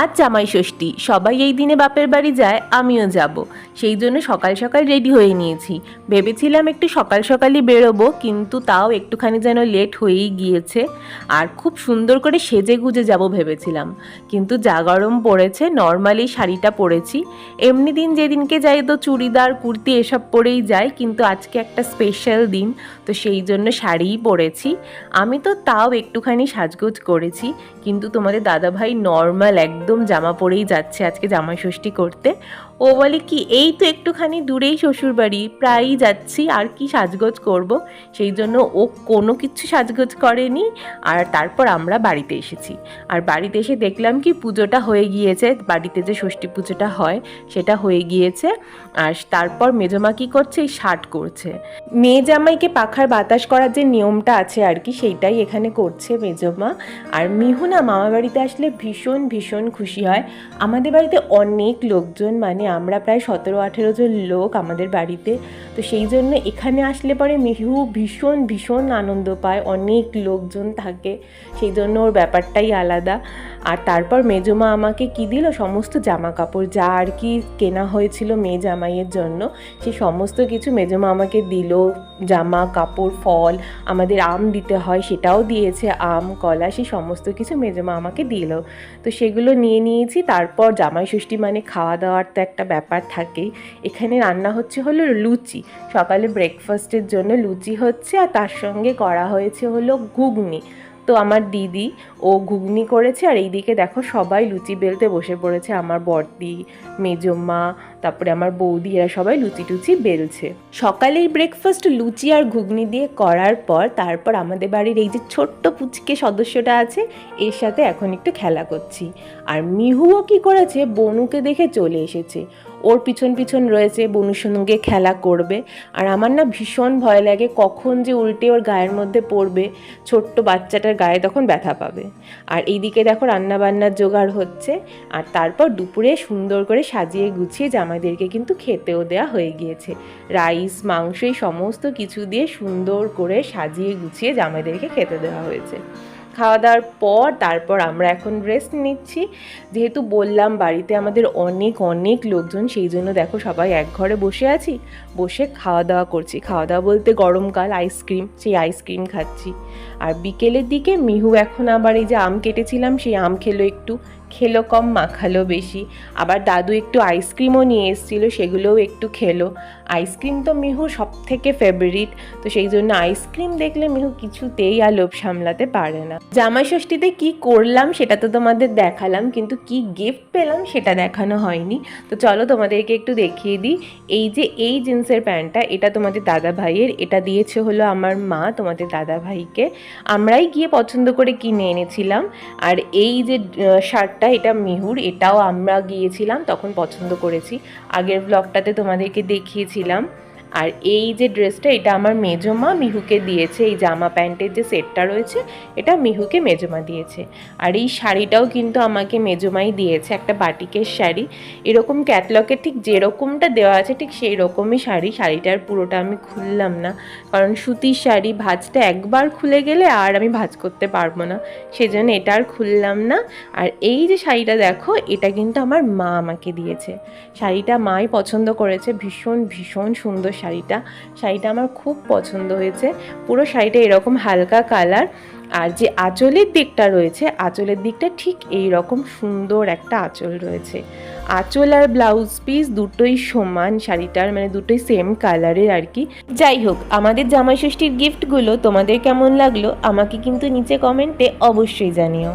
আজ জামাই ষষ্ঠী, সবাই এই দিনে বাপের বাড়ি যায়, আমিও যাব। সেই জন্য সকাল সকাল রেডি হয়ে নিয়েছি। ভেবেছিলাম একটু সকাল সকালই বেরোবো, কিন্তু তাও একটুখানি যেন লেট হয়েই গিয়েছে। আর খুব সুন্দর করে সেজে গুজে যাব ভেবেছিলাম। কিন্তু যা গরম পড়েছে, নর্মালি শাড়িটা পরেছি। এমনি দিন যেদিনকে যাই তো চুড়িদার, কুর্তি এসব পরেই যাই, কিন্তু আজকে একটা স্পেশাল দিন, তো সেই জন্য শাড়িই পরেছি। আমি তো তাও একটুখানি সাজগোজ করেছি, কিন্তু তোমাদের দাদাভাই নর্মাল একদম জামা পরেই যাচ্ছে আজকে জামাই ষষ্ঠী করতে। ও বলে কি, এই তো একটুখানি দূরেই শ্বশুর বাড়ি প্রায়ই যাচ্ছি, আর কি সাজগোজ করব? সেই জন্য ও কোনো কিছু সাজগোজ করেনি, আর তারপর আমরা বাড়িতে এসেছি। আর বাড়িতে এসে দেখলাম কি, পুজোটা হয়ে গিয়েছে, বাড়িতে যে ষষ্ঠী পুজোটা হয়, সেটা হয়ে গিয়েছে। আর তারপর মেজমা কী করছে, এই শার্ট করছে। মেয়ে জামাইকে পাখার বাতাস করার যে নিয়মটা আছে আর কি, সেইটাই এখানে করছে মেজমা। আর মিহু না মামা বাড়িতে আসলে ভীষণ ভীষণ খুশি হয়। আমাদের বাড়িতে অনেক লোকজন মানে আমরা প্রায় সতেরো, আঠেরো জন লোক আমাদের বাড়িতে। তো সেই জন্য এখানে আসলে পরে মিহু ভীষণ ভীষণ আনন্দ পায়। অনেক লোকজন থাকে। সেই জন্য ওর ব্যাপারটাই আলাদা। আর তারপর মেজমা আমাকে কি দিল? সমস্ত জামা কাপড় যা আর কি কেনা হয়েছিল মেয়ে জামাইয়ের জন্য সেই সমস্ত কিছু মেজমা আমাকে দিল। জামা, কাপড়, ফল, আমাদের আম দিতে হয়, সেটাও দিয়েছে, আম, কলা, সে সমস্ত কিছু মেজমা আমাকে দিল। তো সেগুলো নিয়ে নিয়েছি। তারপর জামাই ষষ্ঠী মানে খাওয়া দাওয়ার তো একটা ব্যাপার থাকেই। এখানে রান্না হচ্ছে হলো লুচি। সকালে ব্রেকফাস্টের জন্য লুচি হচ্ছে আর তার সঙ্গে করা হয়েছে হলো ঘুগনি। তো আমার দিদি, ও ঘুগনি করেছে আর এইদিকে দেখো সবাই লুচি বেলতে বসে পড়েছে। আমার বড়দি মেজম্মা, তারপরে আমার বৌদি, এরা সবাই লুচি টুচি বেলছে। সকালের ব্রেকফাস্ট লুচি আর ঘুগনি দিয়ে করার পর তারপর আমাদের বাড়ির এই যে ছোট্ট পুচকে সদস্যটা আছে, এর সাথে এখন একটু খেলা করছি। আর মিহুও কি করেছে, বনুকে দেখে চলে এসেছে। ওর পিছন পিছন রয়েছে বনুর সঙ্গে খেলা করবে। আর আমার না ভীষণ ভয় লাগে কখন যে উল্টে ওর গায়ের মধ্যে পড়বে, ছোট্ট বাচ্চাটার গায়ে তখন ব্যথা পাবে। আর এইদিকে দেখো রান্নাবান্নার জোগাড় হচ্ছে। আর তারপর দুপুরে সুন্দর করে সাজিয়ে গুছিয়ে জামাইদেরকে কিন্তু খেতেও দেওয়া হয়ে গিয়েছে। রাইস, মাংস, এই সমস্ত কিছু দিয়ে সুন্দর করে সাজিয়ে গুছিয়ে জামাইদেরকে খেতে দেওয়া হয়েছে। খাওয়া দাওয়ার পর তারপর আমরা এখন রেস্ট নিচ্ছি। যেহেতু বললাম বাড়িতে আমাদের অনেক অনেক লোকজন, সেই জন্য দেখো সবাই এক ঘরে বসে আছি, বসে খাওয়া দাওয়া করছি খাওয়া দাওয়া বলতে গরমকাল আইসক্রিম সেই আইসক্রিম খাচ্ছি। আর বিকেলের দিকে মিহু এখন আবার এই যে আম কেটেছিলাম, সেই আম খেলো একটু। খেলো কম, মাখালো বেশি। আবার দাদু একটু আইসক্রিমও নিয়ে এসেছিল, সেগুলোও একটু খেলো। আইসক্রিম তো মিহু সব থেকে ফেভারিট তো সেই জন্য আইসক্রিম দেখলে মিহু কিছুতেই আর লোভ সামলাতে পারে না। জামাই ষষ্ঠীতে কি করলাম সেটা তো তোমাদের দেখালাম, কিন্তু কি গিফট পেলাম সেটা দেখানো হয়নি। তো চলো তোমাদেরকে একটু দেখিয়ে দিই। এই যে এই জিন্সের প্যান্টটা, এটা তোমাদের দাদা ভাইয়ের এটা দিয়েছে হলো আমার মা তোমাদের দাদা ভাইকে আমরাই গিয়ে পছন্দ করে কিনে এনেছিলাম। আর এই যে শার্টটা এটা মিহুর এটাও আমরা গিয়েছিলাম তখন পছন্দ করেছি। আগের ব্লগটাতে তোমাদেরকে দেখিয়েছিলাম। আর এই যে ড্রেসটা এটা আমার মেজমা মিহুকে দিয়েছে। এই জামা প্যান্টের যে সেটটা রয়েছে, এটা মিহুকে মেজমা দিয়েছে। আর এই শাড়িটাও কিন্তু আমাকে মেজমাই দিয়েছে, একটা বাটিকের শাড়ি। এরকম ক্যাটলকে ঠিক যেরকমটা দেওয়া আছে, ঠিক সেই রকমই শাড়ি। শাড়িটার পুরোটা আমি খুললাম না। কারণ সুতির শাড়ি, ভাজটা একবার খুলে গেলে আর আমি ভাজ করতে পারব না। সেজন্য এটা আর খুললাম না। আর এই যে শাড়িটা দেখো, এটা কিন্তু আমার মা আমাকে দিয়েছে। শাড়িটা মাই পছন্দ করেছে। ভীষণ ভীষণ সুন্দর শাড়িটা। শাড়িটা আমার খুব পছন্দ হয়েছে। পুরো শাড়িটা এরকম হালকা কালার। আর যে আঁচলের দিকটা রয়েছে, আঁচলের দিকটা ঠিক এই রকম সুন্দর একটা আঁচল রয়েছে। আঁচল আর ব্লাউজ পিস দুটোই সমান শাড়িটার মানে দুটোই সেম কালারের আর কি। যাই হোক, আমাদের জামাই ষষ্ঠীর গিফটগুলো তোমাদের কেমন লাগল, আমাকে কিন্তু নিচে কমেন্টে অবশ্যই জানিও।